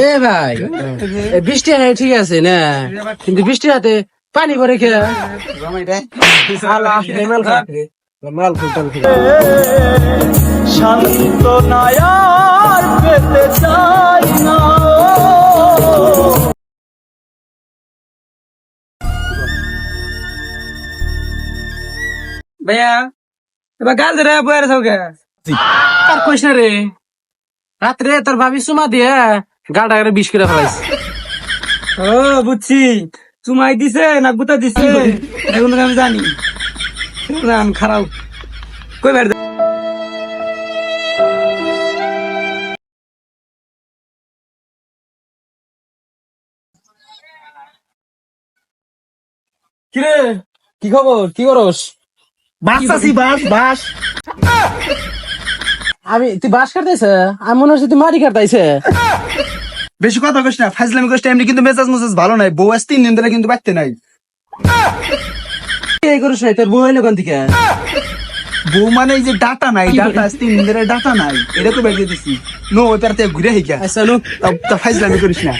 এ ভাই বৃষ্টি হাতে ঠিক আছে না, কিন্তু বৃষ্টি হাতে পানি ভরে খেয়ে মাল খুলতাম শান্ত নায়ার ভাইয়া এবার গাল ধরে বয়ার সৌকে আর কইস না রে রাত্রে তোর ভাবি সুমা দিয়ে গালটা করে বিষ করে ফেলাইছে। ও বুঝছি। চুমাই দিছে না গুতা দিছে? এখন আমি জানি। খারাপ। কই কিরে কি খবর? কি করস? বাস আছি বাস বাস। আমি তুই বাস কাটতেছে? আমি মনে হচ্ছে তুই মারি কাটতাইছে। বেশি কথা কইস না ফাজলামি কইস এমনি কিন্তু মেজাজ মেজাজ ভালো নাই বউ আস তিন দিন ধরে কিন্তু বাড়তে নাই। এই করিস তোর বউ হইল কোন থেকে বউ মানে এই যে ডাটা নাই ডাটা আস তিন দিন ধরে ডাটা নাই এটা তো বেরিয়ে দিছি নো ওই পারতে ঘুরে হিকা আচ্ছা নো। তা ফাজলামি করিস না।